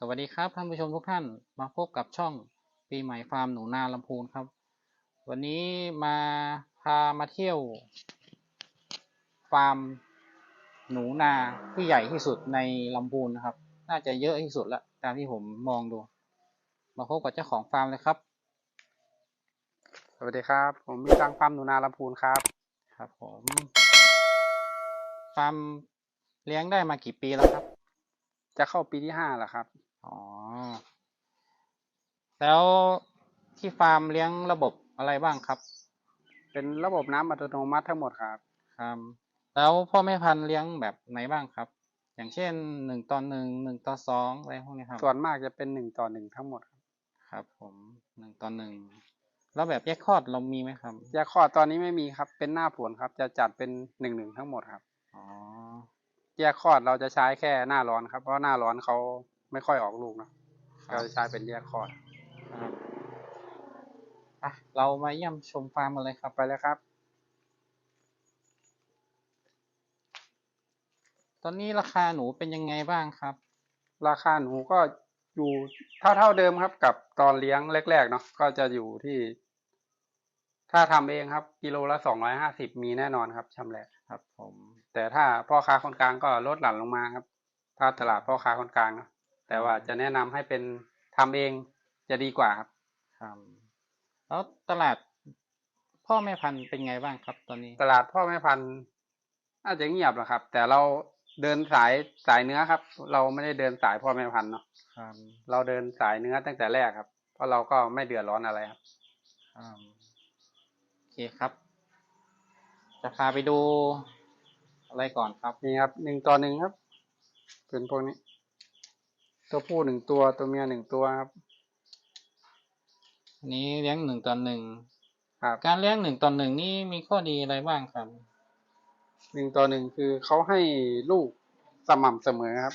สวัสดีครับท่านผู้ชมทุกท่านมาพบกับช่องปีใหม่ฟาร์มหนูนาลำพูนครับ วันนี้มาพามาเที่ยว ฟาร์มหนูนาที่ใหญ่ที่สุดในลำพูนนะครับ น่าจะเยอะที่สุดละตามที่ผมมองดู มาพบกับเจ้าของฟาร์มเลยครับ สวัสดีครับ ผมมีตังฟาร์มหนูนาลำพูนครับ ครับผมฟาร์มเลี้ยงได้มากี่ปีแล้วครับ จะเข้าปีที่ห้าแล้วครับ อ๋อ แล้วที่ฟาร์มเลี้ยงระบบอะไรบ้างครับ เป็นระบบน้ำอัตโนมัติทั้งหมดครับครับแล้วพ่อแม่พันธุ์เลี้ยงแบบไหนบ้างครับ อย่างเช่นหนึ่งต่อหนึ่งหนึ่งต่อสองอะไรพวกนี้ครับส่วนมากจะเป็นหนึ่งต่อหนึ่งทั้งหมดครับครับ ผมหนึ่งต่อหนึ่งแล้วแบบแยกคลอดเรามีไหมครับแยกคลอดตอนนี้ไม่มีครับ เป็นหน้าผลครับ จะจัดเป็นหนึ่งหนึ่งทั้งหมดครับอ๋อแยกคลอดเราจะใช้แค่หน้าร้อนครับ เพราะหน้าร้อนเขา ไม่ค่อยออกลูกเนอะครัเราบจะใช้เป็นแยกคลอดครับอะเรามาเยี่ยมชมฟาร์มกันเลยครับไปเลยครับ ตอนนี้ราคาหนูเป็นยังไงบ้างครับ ราคาหนูก็อยู่เท่าเท่าๆเดิมครับ กับตอนเลี้ยงแรกๆเนาะก็จะอยู่ที่ถ้าทำเองครับ กิโลละสองร้อยห้าสิบมีแน่นอนครับชำแหละครับ ผม แต่ถ้าพ่อค้าคนกลางก็ลดหลั่นลงมาครับ ถ้าตลาดพ่อค้าคนกลางเนอะ แต่ว่าจะแนะนำให้เป็นทำเองจะดีกว่าครับครับแล้วตลาดพ่อแม่พันธุ์เป็นไงบ้างครับ ตอนนี้ ตลาดพ่อแม่พันธุ์อาจจะเงียบนะครับ แต่เราเดินสายสายเนื้อครับ เราไม่ได้เดินสายพ่อแม่พันธุ์เนาะครับเราเดินสายเนื้อตั้งแต่แรกครับ เพราะเราก็ไม่เดือดร้อนอะไรครับครับโอเคครับ จะพาไปดูอะไรก่อนครับนี่ครับหนึ่งต่อหนึ่งครับเป็นพวกนี้ ตัวผู้หนึ่งตัวตัวเมียหนึ่งตัวครับ อันนี้เลี้ยงหนึ่งต่อหนึ่งครับการเลี้ยงหนึ่งต่อหนึ่งนี่มีข้อดีอะไรบ้างครับหนึ่งต่อหนึ่งคือเขาให้ลูกสม่ำเสมอครับ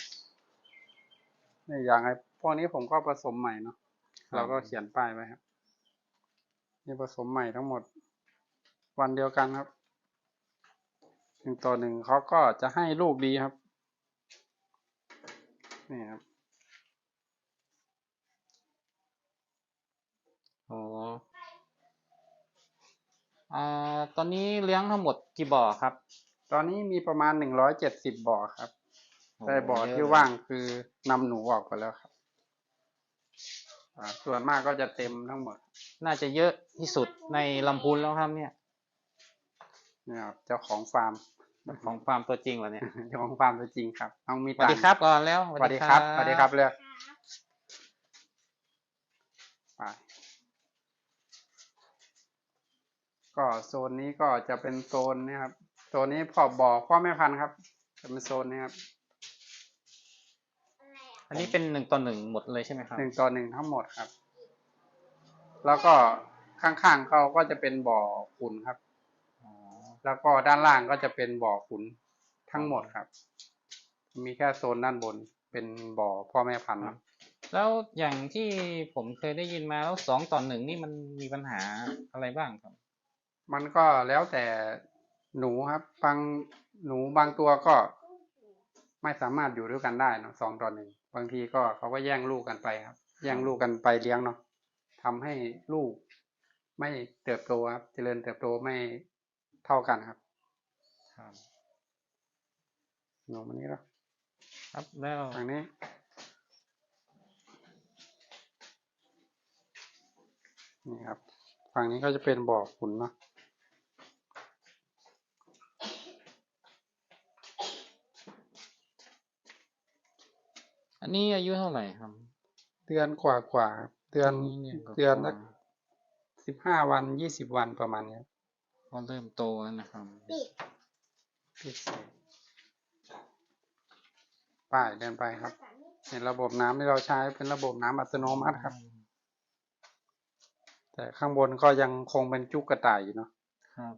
นี่อย่างไอ้พวกนี้ผมก็ผสมใหม่เนาะครับเราก็เขียนป้ายไว้ครับนี่ผสมใหม่ทั้งหมด วันเดียวกันครับหนึ่งต่อหนึ่งเขาก็จะให้ลูกดีครับ นี่ครับ อ่าตอนนี้เลี้ยงทั้งหมดกี่บ่อครับตอนนี้มีประมาณหนึ่งร้อยเจ็ดสิบบ่อครับโแต่บ่อเยะที่ว่างคือนำหนูออกไปแล้วครับอ่าส่วนมากก็จะเต็มทั้งหมดน่าจะเยอะที่สุดในลำพูนแล้วครับเนี่ยนี่ครับเจ้าของฟาร์มของฟาร์มตัวจริงเหรอเนี่ยเจ้าของฟาร์มตัวจริงครับน้องมีสวัสตังดีค์ครับก่อนแล้วสวัสดีครับสวัสดีครับเลือกไป ก็โซนนี้ก็จะเป็นโซนนี้ครับโซนนี้พอบ่อพ่อแม่พันธุ์ครับ จะเป็นโซนนี้ครับอันนี้เป็นหนึ่งต่อหนึ่งหมดเลยใช่ไหมครับหนึ่งต่อหนึ่งทั้งหมดครับ แล้วก็ข้างๆเขาก็จะเป็นบ่อขุนครับอ๋อแล้วก็ด้านล่างก็จะเป็นบ่อขุนทั้งหมดครับ มีแค่โซนด้านบนเป็นบ่อพ่อแม่พันธุ์เนอะแล้วอย่างที่ผมเคยได้ยินมาแล้วสองต่อหนึ่งนี่มันมีปัญหาอะไรบ้างครับ มันก็แล้วแต่หนูครับบางหนูบางตัวก็ไม่สามารถอยู่ด้วยกันได้เนอะสองต่อหนึ่งบางทีก็เขาก็แย่งลูกกันไปครับ แย่งลูกกันไปเลี้ยงเนาะทำให้ลูกไม่เติบโตครับ เจริญเติบโตไม่เท่ากันครับครับหนูมันนี้แล้วครับแล้วทางนี้นี่ครับ ฝั่งนี้ก็จะเป็นบ่อขุนเนาะ อันนี้อายุเท่าไหร่ครับเดือนกว่ากว่าๆครับเดือนนี่ก็เดือนละสิบห้าวันยี่สิบวันประมาณเนี้ยก็เริ่มโตแล้วนะครับพิเศษป้ายเดินไปครับเห็นระบบน้ำที่เราใช้เป็นระบบน้ำอัตโนมัติครับ แต่ข้างบนก็ยังคงเป็นจุกกระต่ายอยู่เนาะครับ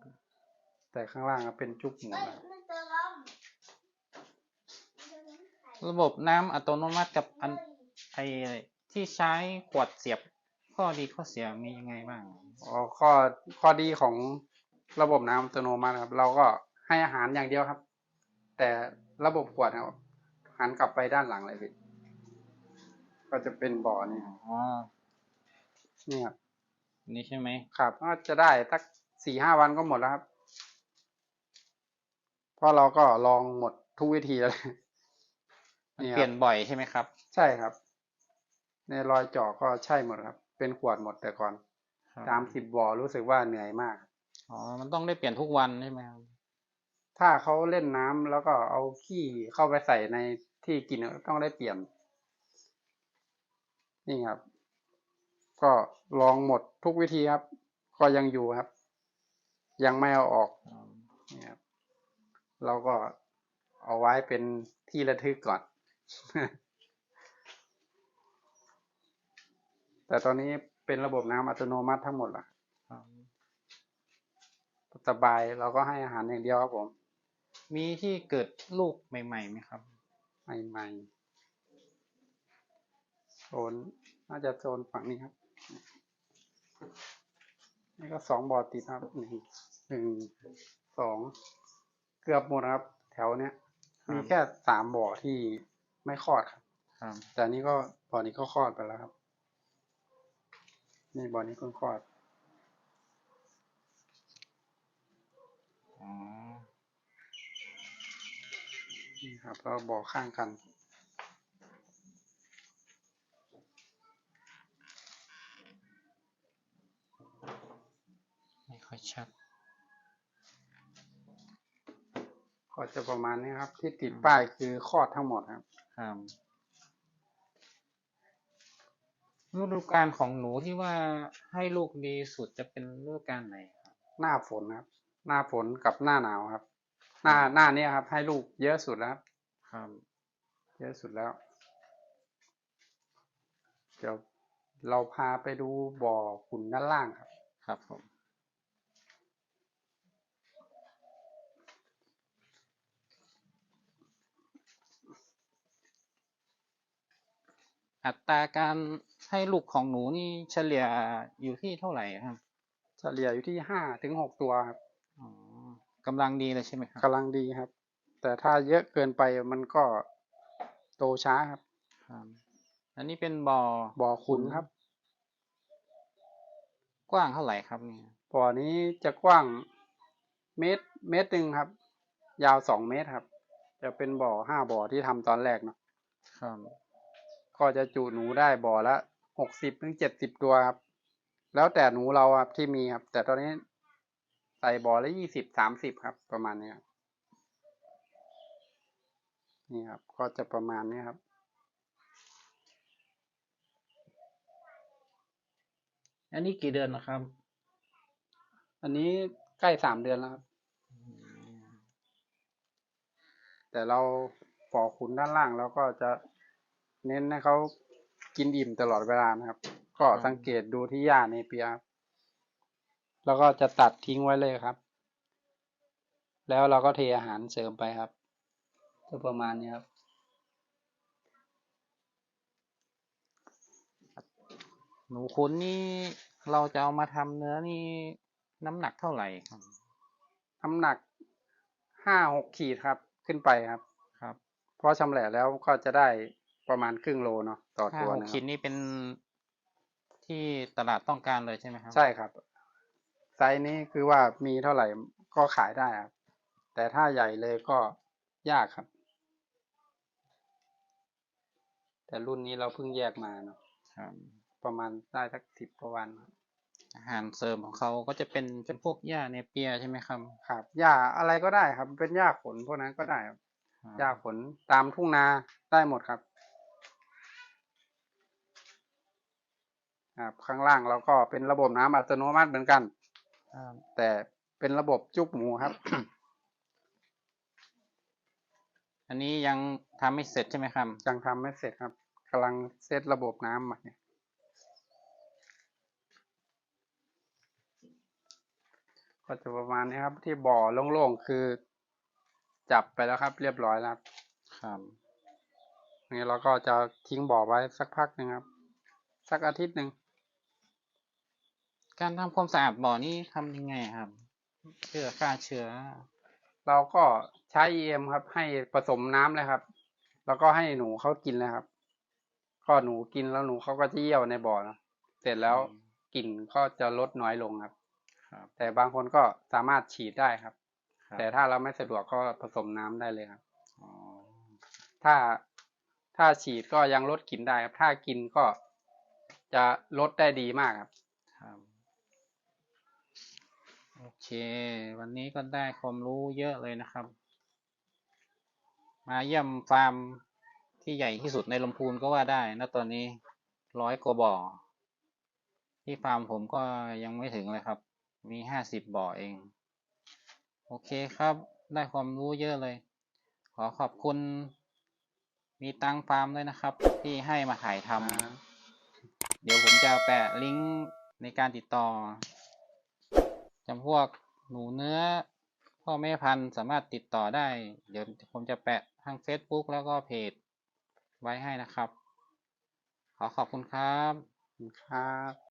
แต่ข้างล่างก็เป็นจุกหมูนะ ระบบน้ำอัตโนมัติกับอันไอที่ใช้ขวดเสียบ ข้อดีข้อเสียมียังไงบ้าง อ๋อข้อข้อดีของระบบน้ำอัตโนมัติครับ เราก็ให้อาหารอย่างเดียวครับ แต่ระบบขวดครับหันกลับไปด้านหลังเลยพี่ก็จะเป็นบ่อนี่อ๋อนี่ครับนี่ใช่ไหมครับก็จะได้สักสี่ห้าวันก็หมดแล้วครับเพราะเราก็ลองหมดทุกวิธีแล้ว มันนี่ครับเปลี่ยนบ่อยใช่ไหมครับ ใช่ครับ ในรอยเจาะก็ใช่หมดครับ เป็นขวดหมดแต่ก่อนครับตามสิบบ่อรู้สึกว่าเหนื่อยมากอ๋อมันต้องได้เปลี่ยนทุกวันใช่ไหมครับถ้าเขาเล่นน้ำแล้วก็เอาขี้เข้าไปใส่ในที่กินต้องได้เปลี่ยน นี่ครับ ก็ลองหมดทุกวิธีครับ ก็ยังอยู่ครับ ยังไม่เอาออกนี่ครับเราก็เอาไว้เป็นที่ระทึกก่อน แต่ตอนนี้เป็นระบบน้ำอัตโนมัติทั้งหมดละครับสบายเราก็ให้อาหารอย่างเดียวครับผม มีที่เกิดลูกใหม่ๆไหมครับ ใหม่ๆโซนน่าจะโซนฝั่งนี้ครับ นี่ก็สองบ่อติดครับหนึ่งหนึ่งสองเกือบหมดครับ แถวเนี้ยครับมีแค่สามบ่อที่ ไม่คลอดครับครับแต่อันนี้ก็บ่อนี้ก็คลอดไปแล้วครับ นี่บ่อนี้เพิ่งคลอดอ๋อนี่ครับแล้วบ่อข้างกันไม่ค่อยชัด ก็จะประมาณนี้ครับ ที่ติดป้ายคือคลอดทั้งหมดครับ ครับฤดูกาลของหนูที่ว่าให้ลูกดีสุดจะเป็นฤดูกาลไหนครับ หน้าฝนครับ หน้าฝนกับหน้าหนาวครับ หน้าหน้าเนี้ยครับ ให้ลูกเยอะสุดแล้วครับ ครับ เยอะสุดแล้วเดี๋ยวเราพาไปดูบ่อขุนด้านล่างครับ ครับผม อัตราการให้ลูกของหนูนี่เฉลี่ยอยู่ที่เท่าไหร่ครับ เฉลี่ยอยู่ที่ห้าถึงหกตัวครับอ๋อกำลังดีเลยใช่ไหมครับกำลังดีครับ แต่ถ้าเยอะเกินไปมันก็โตช้าครับครับอันนี้เป็นบ่อบ่อขุนครับ กว้างเท่าไหร่ครับเนี่ยบ่อนี้จะกว้างเมตรเมตรหนึ่งครับ ยาวสองเมตรครับ จะเป็นบ่อห้าบ่อที่ทำตอนแรกเนาะครับ ก็จะจุหนูได้บ่อละหกสิบถึงเจ็ดสิบตัวครับ แล้วแต่หนูเราครับที่มีครับ แต่ตอนนี้ใส่บ่อละยี่สิบสามสิบครับ ประมาณนี้ครับนี่ครับ ก็จะประมาณนี้ครับอันนี้กี่เดือนนะครับ อันนี้ใกล้สามเดือนแล้วครับ แต่เราฝ่อขุนด้านล่างเราก็จะ เน้นให้เขากินอิ่มตลอดเวลานะครับ ก็ครับสังเกตดูที่หญ้าในเปียครับแล้วก็จะตัดทิ้งไว้เลยครับ แล้วเราก็เทอาหารเสริมไปครับจะประมาณนี้ครับหนูขุนนี่เราจะเอามาทำเนื้อนี่น้ำหนักเท่าไหร่ครับน้ำหนักห้าหกขีดครับ ขึ้นไปครับ ครับ เพราะชำแหละแล้วก็จะได้ ประมาณครึ่งโลเนาะต่อห้าตัวหกนะคขีรัดบนี่เป็นที่ตลาดต้องการเลยใช่ไหมครับ ใช่ครับ ไซส์นี้คือว่ามีเท่าไหร่ก็ขายได้ครับ แต่ถ้าใหญ่เลยก็ยากครับ แต่รุ่นนี้เราเพิ่งแยกมาเนาะครับประมาณได้สักสิบกว่าวันครับอาหารเสริมของเขาก็จะเป็นเป็นพวกหญ้าเนเปียใช่ไหมครับ ครับหญ้าอะไรก็ได้ครับ เป็นหญ้าขนพวกนั้นก็ได้ครับหญ้าขนตามทุ่งนาได้หมดครับ ครับ ข้างล่างเราก็เป็นระบบน้ำอัตโนมัติเหมือนกันครับแต่เป็นระบบจุกหมูครับ อันนี้ยังทำไม่เสร็จใช่ไหมครับ ยังทำไม่เสร็จครับกำลังเซตระบบน้ำใหม่ก็จะประมาณนี้ครับ ที่บ่อโล่งๆ คือจับไปแล้วครับ เรียบร้อยแล้วครับครับนี่เราก็จะทิ้งบ่อไว้สักพักหนึ่งครับ สักอาทิตย์หนึ่ง การทำความสะอาดบ่อนี่ทำยังไงครับเพื่อฆ่าเชื้อ เราก็ใช้ EM ครับ ให้ผสมน้ำเลยครับ แล้วก็ให้หนูเขากินเลยครับ ก็หนูกินแล้วหนูเขาก็จะเยี่ยวในบ่อเนอะเสร็จแล้วอืมกลิ่นก็จะลดน้อยลงครับ ครับแต่บางคนก็สามารถฉีดได้ครับ ครับแต่ถ้าเราไม่สะดวกก็ผสมน้ำได้เลยครับ อ๋อถ้าถ้าฉีดก็ยังลดกลิ่นได้ครับ ถ้ากินก็จะลดได้ดีมากครับครับ โอเค วันนี้ก็ได้ความรู้เยอะเลยนะครับ มาเยี่ยมฟาร์มที่ใหญ่ที่สุดในลำพูนก็ว่าได้นะตอนนี้ร้อยกว่าบ่อ ที่ฟาร์มผมก็ยังไม่ถึงเลยครับ มีห้าสิบบ่อเอง โอเคครับ ได้ความรู้เยอะเลย ขอขอบคุณ มีตังฟาร์มด้วยนะครับ ที่ให้มาถ่ายทำเดี๋ยวผมจะแปะลิงก์ในการติดต่อ จำพวกหนูเนื้อ พ่อแม่พันธุ์สามารถติดต่อได้ เดี๋ยวผมจะแปะทาง Facebook แล้วก็เพจไว้ให้นะครับ ขอขอบคุณครับ ครับ